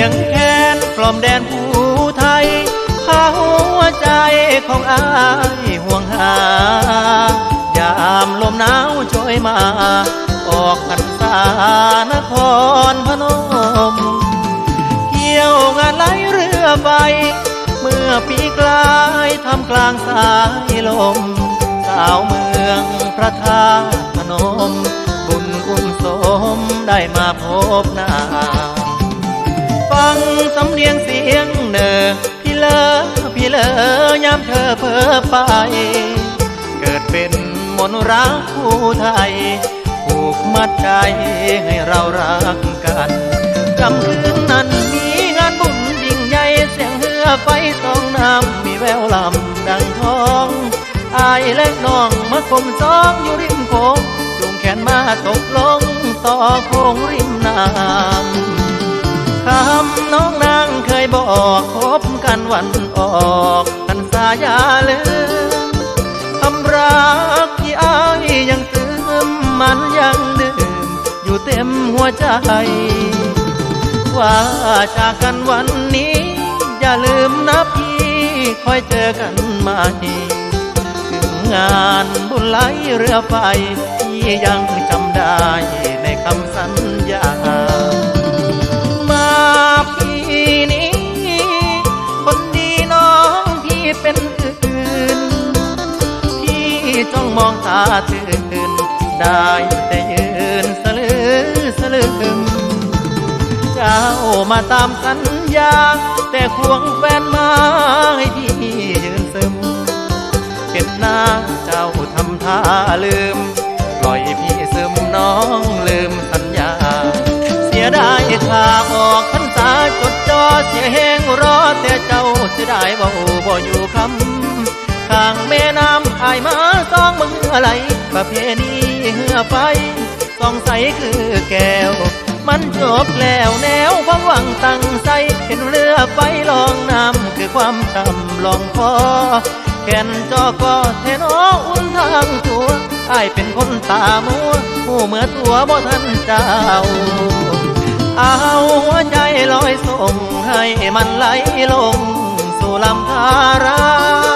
ยังแดนผู้ไทยพาหัวใจของอายห่วงหายามลมหนาวโชยมา ออกพรรษานครพนมเที่ยวงานไหลเรือใบเมื่อปีกลายทำกลางสายลม สาวเมืองพระธาตุพนม บุญอุ้มสมได้มาพบหน้า ฟังสำเนียงเสียงเนอพี่เลอพี่เลอยามเธอเพ้อไป เกิดเป็นมนตรักผู้ไทยผูกมัดใจให้เรารักกันจำคืนนั้นมีงานบุญยิ่งใหญ่เสียงเฮือไฟสองน้ำมีแววลำดังทองอายและน้องมาคมสองอยู่ริมโขงจูงแขนมาตกลงต่อโค้งริมน้ำ คบอกพบกันวันออกพันสายาเลือคำรักที่อายยังซึมมันยังดื่มอยู่เต็มหัวใจ ว่าจากกันวันนี้ อย่าลืมนะพี่คอยเจอกันใหม่ถึงงานบุญไหลเรือไฟพี่ยังจำได้ในคำสัญญา มองตาตื่น ได้แต่ยืนสลือสลืม เจ้ามาตามสัญญา แต่ควงแฟนมาให้พี่ยืนซึมเห็นหน้าเจ้าทำท่าลืม ปล่อยพี่ซึมน้องลืมสัญญา เสียดายข่าออกพรรษาจดจอเสียแหงรอแต่เจ้าเสียดายบ่บ่อยู่คำข้างแม่น้ำอา มาสองมืออะไร ประเพณีเหือไฟสองใสคือแก้ว มันจบแล้วแนวความหวังตั้งใจเห็นเรือไฟลองน้ำคือความจำลองคอแก่นจอก็แทนออุ่นทางตัวอายเป็นคนตามัวผู้เมื่อตัวบ่ทันเจ้าเอาหัวใจลอยส่งให้มันไหลลง สู่ลำธารา